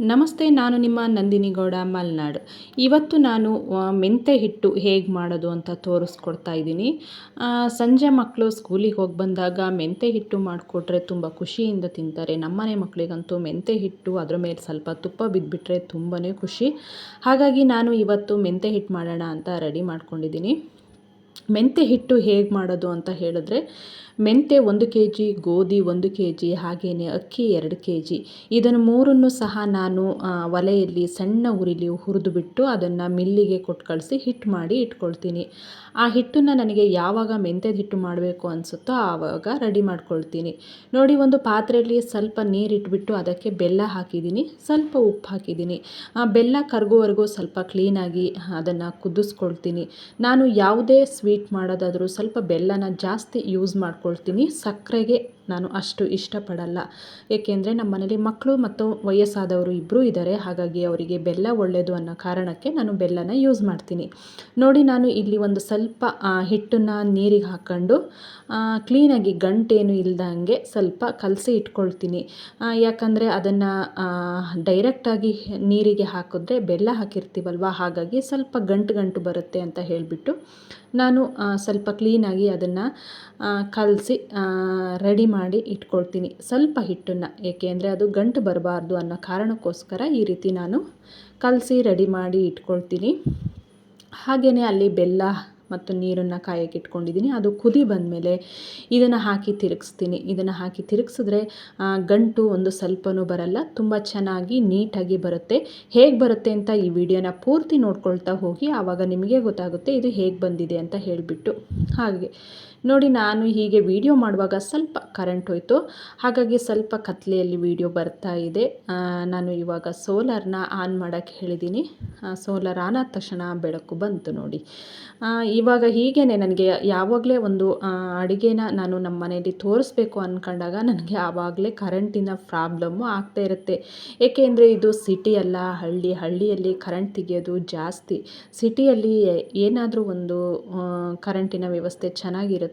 ನಮಸ್ತೆ, ನಾನು ನಿಮ್ಮ ನಂದಿನಿ ಗೌಡ, ಮಲ್ನಾಡ್. ಇವತ್ತು ನಾನು ಮೆಂತೆ ಹಿಟ್ಟು ಹೇಗೆ ಮಾಡೋದು ಅಂತ ತೋರಿಸ್ಕೊಡ್ತಾ ಇದ್ದೀನಿ. ಸಂಜೆ ಮಕ್ಕಳು ಸ್ಕೂಲಿಗೆ ಹೋಗಿ ಬಂದಾಗ ಮೆಂತೆ ಹಿಟ್ಟು ಮಾಡಿಕೊಟ್ರೆ ತುಂಬ ಖುಷಿಯಿಂದ ತಿಂತಾರೆ. ನಮ್ಮನೆ ಮಕ್ಕಳಿಗಂತೂ ಮೆಂತೆ ಹಿಟ್ಟು ಅದರ ಮೇಲೆ ಸ್ವಲ್ಪ ತುಪ್ಪ ಬಿದ್ದುಬಿಟ್ರೆ ತುಂಬಾ ಖುಷಿ. ಹಾಗಾಗಿ ನಾನು ಇವತ್ತು ಮೆಂತೆ ಹಿಟ್ಟು ಮಾಡೋಣ ಅಂತ ರೆಡಿ ಮಾಡ್ಕೊಂಡಿದ್ದೀನಿ. ಮೆಂತೆ ಹಿಟ್ಟು ಹೇಗೆ ಮಾಡೋದು ಅಂತ ಹೇಳಿದ್ರೆ ಮೆಂತೆ ಒಂದು ಕೆ ಜಿ ಗೋಧಿ ಒಂದು ಕೆ ಜಿ ಹಾಗೆಯೇ ಅಕ್ಕಿ ಎರಡು ಕೆ ಜಿ ಇದನ್ನು ಮೂರನ್ನು ಸಹ ನಾನು ಒಲೆಯಲ್ಲಿ, ಸಣ್ಣ ಉರಿಲಿ ಹುರಿದು ಬಿಟ್ಟು ಅದನ್ನು ಮಿಲ್ಲಿಗೆ ಕೊಟ್ಟು ಕಳಿಸಿ ಹಿಟ್ಟು ಮಾಡಿ ಇಟ್ಕೊಳ್ತೀನಿ. ಆ ಹಿಟ್ಟನ್ನು ನನಗೆ ಯಾವಾಗ ಮೆಂತ್ಯದ ಹಿಟ್ಟು ಮಾಡಬೇಕು ಅನಿಸುತ್ತೋ ಆವಾಗ ರೆಡಿ ಮಾಡ್ಕೊಳ್ತೀನಿ. ನೋಡಿ, ಒಂದು ಪಾತ್ರೆಯಲ್ಲಿ ಸ್ವಲ್ಪ ನೀರಿಟ್ಬಿಟ್ಟು ಅದಕ್ಕೆ ಬೆಲ್ಲ ಹಾಕಿದ್ದೀನಿ. ಸ್ವಲ್ಪ ಉಪ್ಪು ಹಾಕಿದ್ದೀನಿ. ಆ, ಬೆಲ್ಲ ಕರಗುವವರೆಗೂ ಸ್ವಲ್ಪ ಕ್ಲೀನಾಗಿ ಅದನ್ನು ಕುದಿಸ್ಕೊಳ್ತೀನಿ. ನಾನು ಯಾವುದೇ ಸ್ವೀಟ್ ಮಾಡೋದಾದರೂ ಸ್ವಲ್ಪ ಬೆಲ್ಲನ ಜಾಸ್ತಿ ಯೂಸ್ ಮಾಡ್ಕೊಳ್ತೀನಿ. ಸಕ್ಕರೆಗೆ ನಾನು ಅಷ್ಟು ಇಷ್ಟಪಡಲ್ಲ. ಏಕೆಂದರೆ ನಮ್ಮ ಮನೇಲಿ ಮಕ್ಕಳು ಮತ್ತು ವಯಸ್ಸಾದವರು ಇಬ್ಬರೂ ಇದ್ದಾರೆ. ಹಾಗಾಗಿ ಅವರಿಗೆ ಬೆಲ್ಲ ಒಳ್ಳೆಯದು ಅನ್ನೋ ಕಾರಣಕ್ಕೆ ನಾನು ಬೆಲ್ಲನ ಯೂಸ್ ಮಾಡ್ತೀನಿ. ನೋಡಿ, ನಾನು ಇಲ್ಲಿ ಒಂದು ಸ್ವಲ್ಪ ಹಿಟ್ಟನ್ನು ನೀರಿಗೆ ಹಾಕ್ಕೊಂಡು ಕ್ಲೀನಾಗಿ ಗಂಟೇನು ಇಲ್ದಂಗೆ ಸ್ವಲ್ಪ ಕಲಸಿ ಇಟ್ಕೊಳ್ತೀನಿ. ಯಾಕಂದರೆ ಅದನ್ನು ಡೈರೆಕ್ಟಾಗಿ ನೀರಿಗೆ ಹಾಕಿದ್ರೆ ಬೆಲ್ಲ ಹಾಕಿರ್ತೀವಲ್ವ? ಹಾಗಾಗಿ ಸ್ವಲ್ಪ ಗಂಟು ಗಂಟು ಬರುತ್ತೆ ಅಂತ ಹೇಳಿಬಿಟ್ಟು ನಾನು ಸ್ವಲ್ಪ ಕ್ಲೀನಾಗಿ ಅದನ್ನು ಕಲಸಿ ರೆಡಿ ಮಾಡಿ ಇಟ್ಕೊಳ್ತೀನಿ. ಸ್ವಲ್ಪ ಹಿಟ್ಟನ್ನು ಏಕೆಂದರೆ ಅದು ಗಂಟು ಬರಬಾರ್ದು ಅನ್ನೋ ಕಾರಣಕ್ಕೋಸ್ಕರ ಈ ರೀತಿ ನಾನು ಕಲಸಿ ರೆಡಿ ಮಾಡಿ ಇಟ್ಕೊಳ್ತೀನಿ. ಹಾಗೆಯೇ ಅಲ್ಲಿ ಬೆಲ್ಲ ಮತ್ತು ನೀರನ್ನು ಕಾಯಕ್ಕೆ ಇಟ್ಕೊಂಡಿದ್ದೀನಿ. ಅದು ಕುದಿ ಬಂದಮೇಲೆ ಇದನ್ನು ಹಾಕಿ ತಿರುಗಿಸ್ತೀನಿ. ಇದನ್ನು ಹಾಕಿ ತಿರುಗಿಸಿದ್ರೆ ಗಂಟು ಒಂದು ಸ್ವಲ್ಪನೂ ಬರಲ್ಲ, ತುಂಬ ಚೆನ್ನಾಗಿ ನೀಟಾಗಿ ಬರುತ್ತೆ. ಹೇಗೆ ಬರುತ್ತೆ ಅಂತ ಈ ವಿಡಿಯೋನ ಪೂರ್ತಿ ನೋಡ್ಕೊಳ್ತಾ ಹೋಗಿ, ಆವಾಗ ನಿಮಗೆ ಗೊತ್ತಾಗುತ್ತೆ ಇದು ಹೇಗೆ ಬಂದಿದೆ ಅಂತ ಹೇಳಿಬಿಟ್ಟು. ಹಾಗೆ. ನೋಡಿ ನಾನು ಹೀಗೆ ವಿಡಿಯೋ ಮಾಡುವಾಗ ಸ್ವಲ್ಪ ಕರೆಂಟ್ ಹೋಯಿತು. ಹಾಗಾಗಿ ಸ್ವಲ್ಪ ಕತ್ಲೆಯಲ್ಲಿ ವಿಡಿಯೋ ಬರ್ತಾ ಇದೆ. ನಾನು ಇವಾಗ ಸೋಲಾರ್ನ ಆನ್ ಮಾಡೋಕ್ಕೆ ಹೇಳಿದ್ದೀನಿ ಸೋಲಾರ್ ಆನ್ ಆದ ತಕ್ಷಣ ಬೆಳಕು ಬಂತು ನೋಡಿ. ಇವಾಗ ಹೀಗೇ ನನಗೆ ಯಾವಾಗಲೇ ಒಂದು ಅಡುಗೆನ ನಾನು ನಮ್ಮ ಮನೆಯಲ್ಲಿ ತೋರಿಸ್ಬೇಕು ಅಂದ್ಕೊಂಡಾಗ ನನಗೆ ಆವಾಗಲೇ ಕರೆಂಟಿನ ಪ್ರಾಬ್ಲಮ್ಮು ಆಗ್ತಾ ಇರುತ್ತೆ. ಏಕೆಂದರೆ ಇದು ಸಿಟಿ ಅಲ್ಲ, ಹಳ್ಳಿ, ಹಳ್ಳಿಯಲ್ಲಿ ಕರೆಂಟ್ ತೆಗೆಯೋದು ಜಾಸ್ತಿ. ಸಿಟಿಯಲ್ಲಿ ಏನಾದರೂ ಒಂದು ಕರೆಂಟಿನ ವ್ಯವಸ್ಥೆ ಚೆನ್ನಾಗಿರುತ್ತೆ.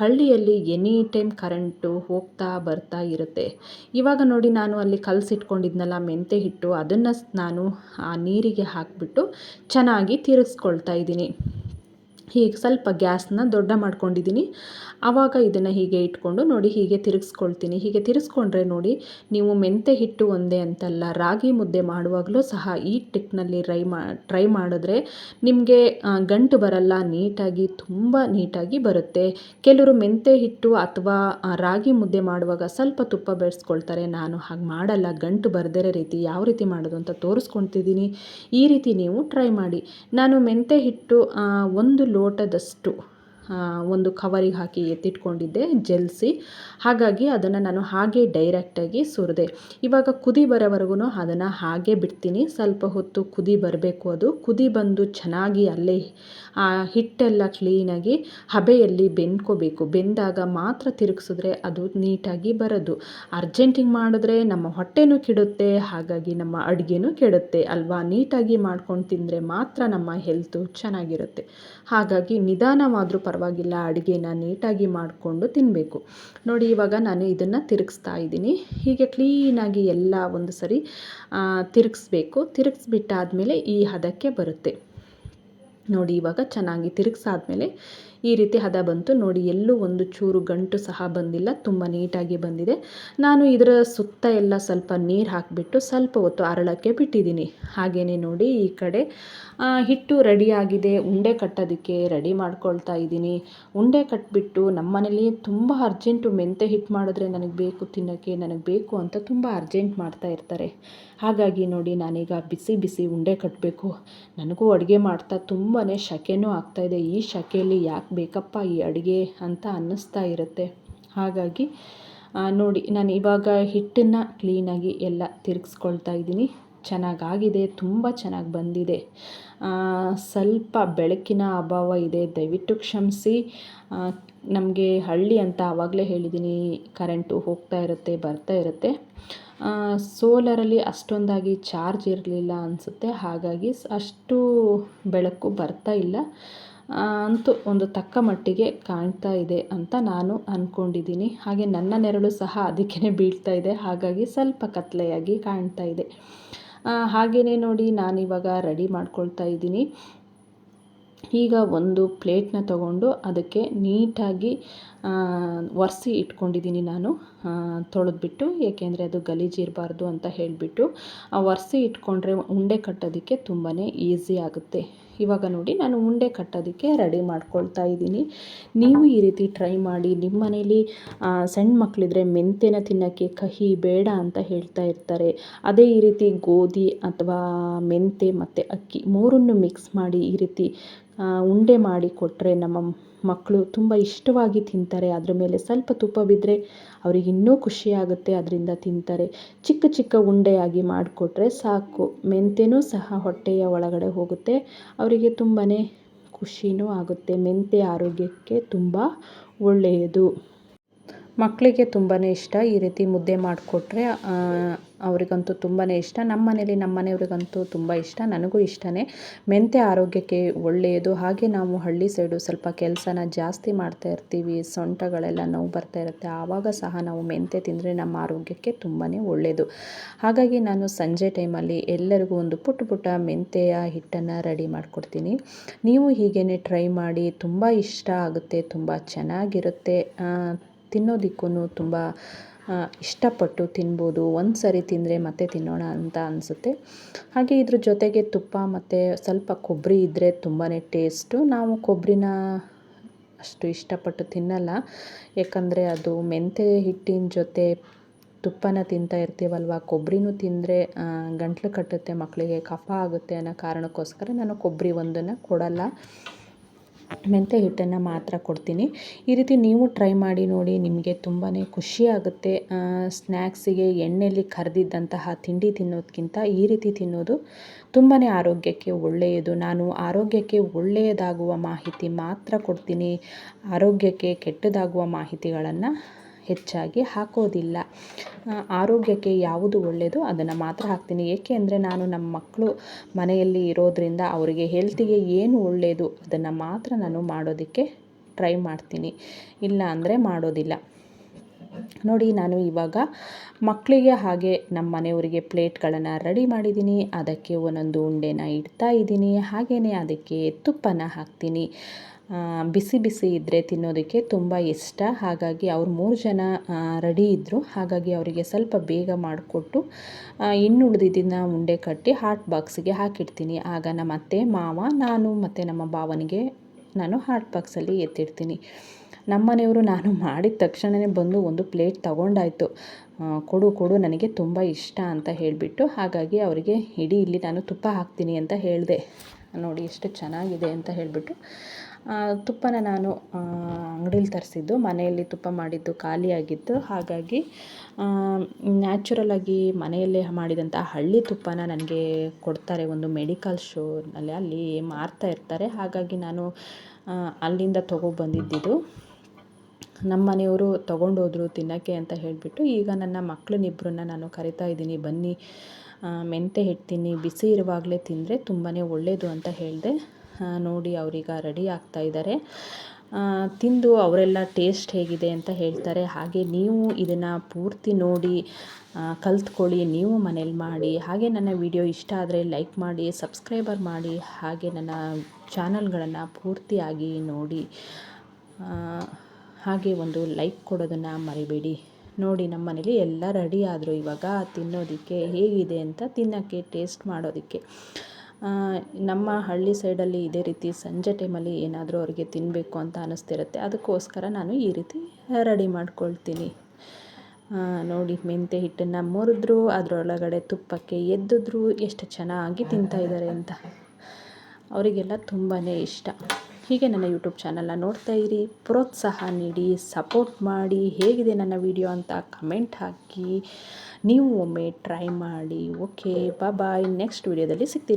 ಹಳ್ಳಿಯಲ್ಲಿ ಎನಿ ಟೈಮ್ ಕರೆಂಟು ಹೋಗ್ತಾ ಬರ್ತಾ ಇರುತ್ತೆ. ಇವಾಗ ನೋಡಿ ನಾನು ಅಲ್ಲಿ ಕಲಸಿಟ್ಕೊಂಡಿದ್ನಲ್ಲ ಮೆಂತೆ ಹಿಟ್ಟು, ಅದನ್ನು ನಾನು ಆ ನೀರಿಗೆ ಹಾಕಿಬಿಟ್ಟು ಚೆನ್ನಾಗಿ ತಿರುಗಿಸ್ಕೊಳ್ತಾ ಇದ್ದೀನಿ. ಹೀಗೆ ಸ್ವಲ್ಪ ಗ್ಯಾಸ್ನ ದೊಡ್ಡ ಮಾಡ್ಕೊಂಡಿದ್ದೀನಿ. ಆವಾಗ ಇದನ್ನು ಹೀಗೆ ಇಟ್ಕೊಂಡು ನೋಡಿ ಹೀಗೆ ತಿರುಗಿಸ್ಕೊಳ್ತೀನಿ. ಹೀಗೆ ತಿರುಗಿಸ್ಕೊಂಡ್ರೆ ನೋಡಿ ನೀವು ಮೆಂತೆ ಹಿಟ್ಟು ಒಂದೇ ಅಂತಲ್ಲ, ರಾಗಿ ಮುದ್ದೆ ಮಾಡುವಾಗಲೂ ಸಹ ಈ ಟಿಕ್ನಲ್ಲಿ ಟ್ರೈ ಮಾ, ಟ್ರೈ ಮಾಡಿದ್ರೆ ನಿಮಗೆ ಗಂಟು ಬರಲ್ಲ, ನೀಟಾಗಿ ತುಂಬ ನೀಟಾಗಿ ಬರುತ್ತೆ. ಕೆಲವರು ಮೆಂತೆ ಹಿಟ್ಟು ಅಥವಾ ರಾಗಿ ಮುದ್ದೆ ಮಾಡುವಾಗ ಸ್ವಲ್ಪ ತುಪ್ಪ ಬೆಳೆಸ್ಕೊಳ್ತಾರೆ ನಾನು ಹಾಗೆ ಮಾಡಲ್ಲ, ಗಂಟು ಬರದೇ ರೀತಿ ಯಾವ ರೀತಿ ಮಾಡೋದು ಅಂತ ತೋರಿಸ್ಕೊಳ್ತಿದ್ದೀನಿ. ಈ ರೀತಿ ನೀವು ಟ್ರೈ ಮಾಡಿ. ನಾನು ಮೆಂತೆ ಹಿಟ್ಟು ಒಂದು ಲೋಟದಷ್ಟು ಒಂದು ಕವರಿಗೆ ಹಾಕಿ ಎತ್ತಿಟ್ಕೊಂಡಿದ್ದೆ, ಜಲ್ಸಿ. ಹಾಗಾಗಿ ಅದನ್ನು ನಾನು ಹಾಗೆ ಡೈರೆಕ್ಟಾಗಿ ಸುರಿದೆ. ಇವಾಗ ಕುದಿ ಬರೋವರೆಗೂ ಅದನ್ನು ಹಾಗೆ ಬಿಡ್ತೀನಿ. ಸ್ವಲ್ಪ ಹೊತ್ತು ಕುದಿ ಬರಬೇಕು ಅದು. ಕುದಿ ಬಂದು ಚೆನ್ನಾಗಿ ಅಲ್ಲೇ, ಆ, ಹಿಟ್ಟೆಲ್ಲ ಕ್ಲೀನಾಗಿ ಹಬೆಯಲ್ಲಿ ಬೆಂದ್ಕೋಬೇಕು. ಬೆಂದಾಗ ಮಾತ್ರ ತಿರುಗಿಸಿದ್ರೆ ಅದು ನೀಟಾಗಿ ಬರೋದು. ಅರ್ಜೆಂಟಿಗೆ ಮಾಡಿದ್ರೆ ನಮ್ಮ ಹೊಟ್ಟೆನೂ ಕೆಡುತ್ತೆ, ಹಾಗಾಗಿ ನಮ್ಮ ಅಡುಗೆನೂ ಕೆಡುತ್ತೆ. ಅಲ್ವಾ? ನೀಟಾಗಿ ಮಾಡ್ಕೊಂಡು ತಿಂದರೆ ಮಾತ್ರ ನಮ್ಮ ಹೆಲ್ತು ಚೆನ್ನಾಗಿರುತ್ತೆ. ಹಾಗಾಗಿ ನಿಧಾನವಾದರೂ ಪರವಾಗಿಲ್ಲ ಅಡುಗೆನ ನೀಟಾಗಿ ಮಾಡಿಕೊಂಡು ತಿನ್ನಬೇಕು ನೋಡಿ, ಇವಾಗ ನಾನು ಇದನ್ನು ತಿರುಗಿಸ್ತಾ ಇದ್ದೀನಿ. ಹೀಗೆ ಕ್ಲೀನಾಗಿ ಎಲ್ಲ ಒಂದು ಸರಿ ತಿರುಗಿಸ್ಬೇಕು. ತಿರುಗಿಸ್ಬಿಟ್ಟಾದಮೇಲೆ ಈ ಹದಕ್ಕೆ ಬರುತ್ತೆ. ನೋಡಿ, ಇವಾಗ ಚೆನ್ನಾಗಿ ತಿರುಗಿಸಾದ್ಮೇಲೆ ಈ ರೀತಿ ಹದ ಬಂತು. ನೋಡಿ, ಎಲ್ಲೂ ಒಂದು ಚೂರು ಗಂಟು ಸಹ ಬಂದಿಲ್ಲ. ತುಂಬ ನೀಟಾಗಿ ಬಂದಿದೆ. ನಾನು ಇದರ ಸುತ್ತ ಎಲ್ಲ ಸ್ವಲ್ಪ ನೀರು ಹಾಕಿಬಿಟ್ಟು ಸ್ವಲ್ಪ ಹೊತ್ತು ಅರಳಕ್ಕೆ ಬಿಟ್ಟಿದ್ದೀನಿ. ಹಾಗೇ ನೋಡಿ, ಈ ಕಡೆ ಹಿಟ್ಟು ರೆಡಿಯಾಗಿದೆ ಉಂಡೆ ಕಟ್ಟೋದಕ್ಕೆ ರೆಡಿ ಮಾಡ್ಕೊಳ್ತಾ ಇದ್ದೀನಿ. ಉಂಡೆ ಕಟ್ಟಿಬಿಟ್ಟು ನಮ್ಮ ಮನೇಲಿ ತುಂಬ ಅರ್ಜೆಂಟು ಮೆಂತೆ ಹಿಟ್ಟು ಮಾಡಿದ್ರೆ ನನಗೆ ಬೇಕು ತಿನ್ನೋಕ್ಕೆ, ನನಗೆ ಬೇಕು ಅಂತ ತುಂಬ ಅರ್ಜೆಂಟ್ ಮಾಡ್ತಾ ಇರ್ತಾರೆ. ಹಾಗಾಗಿ ನೋಡಿ, ನಾನೀಗ ಬಿಸಿ ಬಿಸಿ ಉಂಡೆ ಕಟ್ಟಬೇಕು ನನಗೂ ಅಡುಗೆ ಮಾಡ್ತಾ ತುಂಬಾ ಶಕೆನೂ ಆಗ್ತಾಯಿದೆ ಈ ಶಕೆಯಲ್ಲಿ ಯಾಕೆ ಬೇಕಪ್ಪ ಈ ಅಡುಗೆ ಅಂತ ಅನ್ನಿಸ್ತಾ ಇರುತ್ತೆ. ಹಾಗಾಗಿ ನೋಡಿ, ನಾನು ಇವಾಗ ಹಿಟ್ಟನ್ನು ಕ್ಲೀನಾಗಿ ಎಲ್ಲ ತಿರುಗಿಸ್ಕೊಳ್ತಾ ಇದ್ದೀನಿ. ಚೆನ್ನಾಗಾಗಿದೆ, ತುಂಬ ಚೆನ್ನಾಗಿ ಬಂದಿದೆ. ಸ್ವಲ್ಪ ಬೆಳಕಿನ ಅಭಾವ ಇದೆ. ದಯವಿಟ್ಟು ಕ್ಷಮಿಸಿ. ನಮಗೆ ಹಳ್ಳಿ ಅಂತ ಆವಾಗಲೇ ಹೇಳಿದ್ದೀನಿ ಕರೆಂಟು ಹೋಗ್ತಾ ಇರುತ್ತೆ, ಬರ್ತಾ ಇರುತ್ತೆ. ಸೋಲರಲ್ಲಿ ಅಷ್ಟೊಂದಾಗಿ ಚಾರ್ಜ್ ಇರಲಿಲ್ಲ ಅನಿಸುತ್ತೆ. ಹಾಗಾಗಿ ಅಷ್ಟು ಬೆಳಕು ಬರ್ತಾ ಇಲ್ಲ. ಅಂತೂ ಒಂದು ತಕ್ಕ ಮಟ್ಟಿಗೆ ಕಾಣ್ತಾ ಇದೆ ಅಂತ ನಾನು ಅಂದ್ಕೊಂಡಿದ್ದೀನಿ ಹಾಗೆ ನನ್ನ ನೆರಳು ಸಹ ಅದಕ್ಕೇ ಬೀಳ್ತಾ ಇದೆ. ಹಾಗಾಗಿ ಸ್ವಲ್ಪ ಕತ್ಲೆಯಾಗಿ ಕಾಣ್ತಾ ಇದೆ. ಹಾಗೆಯೇ ನೋಡಿ ನಾನಿವಾಗ ರೆಡಿ ಮಾಡ್ಕೊಳ್ತಾ ಇದ್ದೀನಿ. ಈಗ ಒಂದು ಪ್ಲೇಟ್ನ ತಗೊಂಡು ಅದಕ್ಕೆ ನೀಟಾಗಿ ಒರೆಸಿ ಇಟ್ಕೊಂಡಿದ್ದೀನಿ ನಾನು. ತೊಳೆದ್ಬಿಟ್ಟು, ಏಕೆಂದರೆ ಅದು ಗಲೀಜಿರಬಾರ್ದು ಅಂತ ಹೇಳಿಬಿಟ್ಟು ಒರೆಸಿ ಇಟ್ಕೊಂಡ್ರೆ ಉಂಡೆ ಕಟ್ಟೋದಕ್ಕೆ ತುಂಬಾ ಈಸಿ ಆಗುತ್ತೆ. ಇವಾಗ ನೋಡಿ ನಾನು ಉಂಡೆ ಕಟ್ಟೋದಕ್ಕೆ ರೆಡಿ ಮಾಡ್ಕೊಳ್ತಾ ಇದ್ದೀನಿ. ನೀವು ಈ ರೀತಿ ಟ್ರೈ ಮಾಡಿ, ನಿಮ್ಮ ಮನೇಲಿ ಸಣ್ಣ ಮಕ್ಕಳಿದ್ರೆ ಮೆಂತೆನ ತಿನ್ನೋಕ್ಕೆ ಕಹಿ ಬೇಡ ಅಂತ ಹೇಳ್ತಾ ಇರ್ತಾರೆ. ಅದೇ ಈ ರೀತಿ ಗೋಧಿ ಅಥವಾ ಮೆಂತೆ ಮತ್ತು ಅಕ್ಕಿ ಮೂರನ್ನು ಮಿಕ್ಸ್ ಮಾಡಿ ಈ ರೀತಿ ಉಂಡೆ ಮಾಡಿ ಕೊಟ್ಟರೆ ನಮ್ಮ ಮಕ್ಕಳು ತುಂಬ ಇಷ್ಟವಾಗಿ ತಿಂತಾರೆ. ಅದ್ರ ಮೇಲೆ ಸ್ವಲ್ಪ ತುಪ್ಪ ಬಿದ್ದರೆ ಅವ್ರಿಗೆ ಇನ್ನೂ ಖುಷಿಯಾಗುತ್ತೆ ಅದರಿಂದ ತಿಂತಾರೆ. ಚಿಕ್ಕ ಚಿಕ್ಕ ಉಂಡೆಯಾಗಿ ಮಾಡಿಕೊಟ್ರೆ ಸಾಕು. ಮೆಂತೆನೂ ಸಹ ಹೊಟ್ಟೆಯ ಒಳಗಡೆ ಹೋಗುತ್ತೆ. ಅವರಿಗೆ ತುಂಬಾ ಖುಷಿಯೂ ಆಗುತ್ತೆ. ಮೆಂತೆ ಆರೋಗ್ಯಕ್ಕೆ ತುಂಬ ಒಳ್ಳೆಯದು. ಮಕ್ಕಳಿಗೆ ತುಂಬಾ ಇಷ್ಟ ಈ ರೀತಿ ಮುದ್ದೆ ಮಾಡಿಕೊಟ್ರೆ ಅವರಿಗಂತೂ ತುಂಬಾ ಇಷ್ಟ. ನಮ್ಮ ಮನೇಲಿ ನಮ್ಮ ಮನೆಯವ್ರಿಗಂತೂ ತುಂಬ ಇಷ್ಟ, ನನಗೂ ಇಷ್ಟನೇ. ಮೆಂತ್ಯ ಆರೋಗ್ಯಕ್ಕೆ ಒಳ್ಳೆಯದು. ಹಾಗೆ ನಾವು ಹಳ್ಳಿ ಸೈಡು ಸ್ವಲ್ಪ ಕೆಲಸನ ಜಾಸ್ತಿ ಮಾಡ್ತಾ ಇರ್ತೀವಿ, ಸೊಂಟಗಳೆಲ್ಲ ನೋವು ಬರ್ತಾ ಇರುತ್ತೆ, ಆವಾಗ ಸಹ ನಾವು ಮೆಂತ್ಯ ತಿಂದರೆ ನಮ್ಮ ಆರೋಗ್ಯಕ್ಕೆ ತುಂಬಾ ಒಳ್ಳೆಯದು. ಹಾಗಾಗಿ ನಾನು ಸಂಜೆ ಟೈಮಲ್ಲಿ ಎಲ್ಲರಿಗೂ ಒಂದು ಪುಟ್ಟ ಪುಟ್ಟ ಮೆಂತೆಯ ಹಿಟ್ಟನ್ನು ರೆಡಿ ಮಾಡಿಕೊಡ್ತೀನಿ. ನೀವು ಹೀಗೇ ಟ್ರೈ ಮಾಡಿ, ತುಂಬ ಇಷ್ಟ ಆಗುತ್ತೆ, ತುಂಬ ಚೆನ್ನಾಗಿರುತ್ತೆ. ತಿನ್ನೋದಕ್ಕೂ ತುಂಬ ಇಷ್ಟಪಟ್ಟು ತಿನ್ಬೋದು. ಒಂದು ಸರಿ ತಿಂದರೆ ಮತ್ತೆ ತಿನ್ನೋಣ ಅಂತ ಅನಿಸುತ್ತೆ. ಹಾಗೆ ಇದ್ರ ಜೊತೆಗೆ ತುಪ್ಪ ಮತ್ತು ಸ್ವಲ್ಪ ಕೊಬ್ಬರಿ ಇದ್ದರೆ ತುಂಬಾ ಟೇಸ್ಟು ನಾವು ಕೊಬ್ಬರಿನ ಅಷ್ಟು ಇಷ್ಟಪಟ್ಟು ತಿನ್ನಲ್ಲ. ಯಾಕಂದರೆ ಅದು ಮೆಂತ್ಯ ಹಿಟ್ಟಿನ ಜೊತೆ ತುಪ್ಪನ ತಿಂತಾ ಇರ್ತೀವಲ್ವ? ಕೊಬ್ಬರಿನೂ ತಿಂದರೆ ಗಂಟ್ಲು ಕಟ್ಟುತ್ತೆ ಮಕ್ಕಳಿಗೆ ಕಫ ಆಗುತ್ತೆ ಅನ್ನೋ ಕಾರಣಕ್ಕೋಸ್ಕರ ನಾನು ಕೊಬ್ಬರಿ ಒಂದನ್ನು ಕೊಡಲ್ಲ. ಮೆಂತ್ಯ ಹಿಟ್ಟನ್ನು ಮಾತ್ರ ಕೊಡ್ತೀನಿ. ಈ ರೀತಿ ನೀವು ಟ್ರೈ ಮಾಡಿ ನೋಡಿ, ನಿಮಗೆ ತುಂಬಾ ಖುಷಿಯಾಗುತ್ತೆ ಸ್ನ್ಯಾಕ್ಸಿಗೆ ಎಣ್ಣೆಯಲ್ಲಿ ಕರೆದಿದ್ದಂತಹ ತಿಂಡಿ ತಿನ್ನೋದಕ್ಕಿಂತ ಈ ರೀತಿ ತಿನ್ನೋದು ತುಂಬಾ ಆರೋಗ್ಯಕ್ಕೆ ಒಳ್ಳೆಯದು. ನಾನು ಆರೋಗ್ಯಕ್ಕೆ ಒಳ್ಳೆಯದಾಗುವ ಮಾಹಿತಿ ಮಾತ್ರ ಕೊಡ್ತೀನಿ. ಆರೋಗ್ಯಕ್ಕೆ ಕೆಟ್ಟದಾಗುವ ಮಾಹಿತಿಗಳನ್ನು ಹೆಚ್ಚಾಗಿ ಹಾಕೋದಿಲ್ಲ. ಆರೋಗ್ಯಕ್ಕೆ ಯಾವುದು ಒಳ್ಳೆಯದು ಅದನ್ನು ಮಾತ್ರ ಹಾಕ್ತೀನಿ. ಏಕೆ ಅಂದರೆ ನಾನು ನಮ್ಮ ಮಕ್ಕಳು ಮನೆಯಲ್ಲಿ ಇರೋದರಿಂದ ಅವರಿಗೆ ಹೆಲ್ತಿಗೆ ಏನು ಒಳ್ಳೆಯದು ಅದನ್ನು ಮಾತ್ರ ನಾನು ಮಾಡೋದಕ್ಕೆ ಟ್ರೈ ಮಾಡ್ತೀನಿ. ಇಲ್ಲ ಅಂದರೆ ಮಾಡೋದಿಲ್ಲ. ನೋಡಿ, ನಾನು ಇವಾಗ ಮಕ್ಕಳಿಗೆ ಹಾಗೆ ನಮ್ಮ ಮನೆಯವರಿಗೆ ಪ್ಲೇಟ್ಗಳನ್ನು ರೆಡಿ ಮಾಡಿದ್ದೀನಿ ಅದಕ್ಕೆ ಒಂದೊಂದು ಉಂಡೆನ ಇಡ್ತಾ ಇದ್ದೀನಿ ಹಾಗೆಯೇ ಅದಕ್ಕೆ ತುಪ್ಪನ ಹಾಕ್ತೀನಿ. ಬಿಸಿ ಬಿಸಿ ಇದ್ದರೆ ತಿನ್ನೋದಕ್ಕೆ ತುಂಬ ಇಷ್ಟ. ಹಾಗಾಗಿ ಅವ್ರು ಮೂರು ಜನ ರೆಡಿ ಇದ್ದರು ಹಾಗಾಗಿ ಅವರಿಗೆ ಸ್ವಲ್ಪ ಬೇಗ ಮಾಡಿಕೊಟ್ಟು ಇನ್ನು ಉಳಿದಿದ್ದನ್ನು ಉಂಡೆ ಕಟ್ಟಿ ಹಾಟ್ ಬಾಕ್ಸಿಗೆ ಹಾಕಿಡ್ತೀನಿ. ಆಗ ನಮ್ಮ ಅತ್ತೆ, ಮಾವ, ನಾನು ಮತ್ತು ನಮ್ಮ ಭಾವನಿಗೆ ನಾನು ಹಾಟ್ ಬಾಕ್ಸಲ್ಲಿ ಎತ್ತಿಡ್ತೀನಿ. ನಮ್ಮ ಮನೆಯವರು ನಾನು ಮಾಡಿದ ತಕ್ಷಣವೇ ಬಂದು ಒಂದು ಪ್ಲೇಟ್ ತಗೊಂಡಾಯಿತು. ಕೊಡು ಕೊಡು, ನನಗೆ ತುಂಬ ಇಷ್ಟ ಅಂತ ಹೇಳಿಬಿಟ್ಟು, ಹಾಗಾಗಿ ಅವರಿಗೆ, ಇಡೀ, ಇಲ್ಲಿ ನಾನು ತುಪ್ಪ ಹಾಕ್ತೀನಿ ಅಂತ ಹೇಳಿದೆ. ನೋಡಿ ಎಷ್ಟು ಚೆನ್ನಾಗಿದೆ ಅಂತ ಹೇಳಿಬಿಟ್ಟು ತುಪ್ಪನ ನಾನು ಅಂಗಡೀಲಿ ತರಿಸಿದ್ದು. ಮನೆಯಲ್ಲಿ ತುಪ್ಪ ಮಾಡಿದ್ದು ಖಾಲಿಯಾಗಿತ್ತು ಹಾಗಾಗಿ ನ್ಯಾಚುರಲಾಗಿ ಮನೆಯಲ್ಲೇ ಮಾಡಿದಂಥ ಹಳ್ಳಿ ತುಪ್ಪನ ನನಗೆ ಕೊಡ್ತಾರೆ ಒಂದು ಮೆಡಿಕಲ್ ಶೋನಲ್ಲಿ. ಅಲ್ಲಿ ಮಾರ್ತಾ ಇರ್ತಾರೆ. ಹಾಗಾಗಿ ನಾನು ಅಲ್ಲಿಂದ ತೊಗೊಬಂದಿದ್ದಿದ್ದು ನಮ್ಮ ಮನೆಯವರು ತೊಗೊಂಡೋದ್ರು ತಿನ್ನೋಕ್ಕೆ ಅಂತ ಹೇಳಿಬಿಟ್ಟು, ಈಗ ನನ್ನ ಮಕ್ಕಳನ್ನಿಬ್ಬರನ್ನ ನಾನು ಕರಿತಾ ಇದ್ದೀನಿ, ಬನ್ನಿ ಮೆಂತೆ ಹಿಟ್ಟು ಬಿಸಿ ಇರುವಾಗಲೇ ತಿಂದರೆ ತುಂಬಾ ಒಳ್ಳೆಯದು ಅಂತ ಹೇಳಿದೆ. ನೋಡಿ ಅವರೀಗ ರೆಡಿ ಆಗ್ತಾ ಇದ್ದಾರೆ ತಿಂದು ಅವರೆಲ್ಲ ಟೇಸ್ಟ್ ಹೇಗಿದೆ ಅಂತ ಹೇಳ್ತಾರೆ. ಹಾಗೆ ನೀವು ಇದನ್ನು ಪೂರ್ತಿ ನೋಡಿ ಕಲ್ತ್ಕೊಳ್ಳಿ, ನೀವು ಮನೇಲಿ ಮಾಡಿ. ಹಾಗೆ ನನ್ನ ವಿಡಿಯೋ ಇಷ್ಟ ಆದರೆ ಲೈಕ್ ಮಾಡಿ, ಸಬ್ಸ್ಕ್ರೈಬರ್ ಮಾಡಿ. ಹಾಗೆ ನನ್ನ ಚಾನಲ್ಗಳನ್ನು ಪೂರ್ತಿಯಾಗಿ ನೋಡಿ. ಹಾಗೆ ಒಂದು ಲೈಕ್ ಕೊಡೋದನ್ನು ಮರಿಬೇಡಿ. ನೋಡಿ ನಮ್ಮ ಮನೇಲಿ ಎಲ್ಲ ರೆಡಿ ಆದರು ಇವಾಗ ತಿನ್ನೋದಕ್ಕೆ ಹೇಗಿದೆ ಅಂತ ತಿನ್ನೋಕ್ಕೆ, ಟೇಸ್ಟ್ ಮಾಡೋದಕ್ಕೆ. ನಮ್ಮ ಹಳ್ಳಿ ಸೈಡಲ್ಲಿ ಇದೇ ರೀತಿ ಸಂಜೆ ಟೈಮಲ್ಲಿ ಏನಾದರೂ ಅವರಿಗೆ ತಿನ್ನಬೇಕು ಅಂತ ಅನ್ನಿಸ್ತಿರುತ್ತೆ ಅದಕ್ಕೋಸ್ಕರ ನಾನು ಈ ರೀತಿ ರೆಡಿ ಮಾಡ್ಕೊಳ್ತೀನಿ. ನೋಡಿ ಮೆಂತೆ ಹಿಟ್ಟನ್ನು ಮುರಿದ್ರು, ಅದರೊಳಗಡೆ ತುಪ್ಪಕ್ಕೆ ಎದ್ದಿದ್ರು, ಎಷ್ಟು ಚೆನ್ನಾಗಿ ತಿಂತಾಯಿದ್ದಾರೆ ಅಂತ. ಅವರಿಗೆಲ್ಲ ತುಂಬಾ ಇಷ್ಟ. ಹೀಗೆ ನನ್ನ ಯೂಟ್ಯೂಬ್ ಚಾನಲ್ನ ನೋಡ್ತಾ ಇರಿ. ಪ್ರೋತ್ಸಾಹ ನೀಡಿ ಸಪೋರ್ಟ್ ಮಾಡಿ, ಹೇಗಿದೆ ನನ್ನ ವಿಡಿಯೋ ಅಂತ ಕಮೆಂಟ್ ಹಾಕಿ. ನೀವು ಒಮ್ಮೆ ಟ್ರೈ ಮಾಡಿ. ಓಕೆ ಬಾಯ್ ನೆಕ್ಸ್ಟ್ ವಿಡಿಯೋದಲ್ಲಿ ಸಿಗ್ತೀನಿ.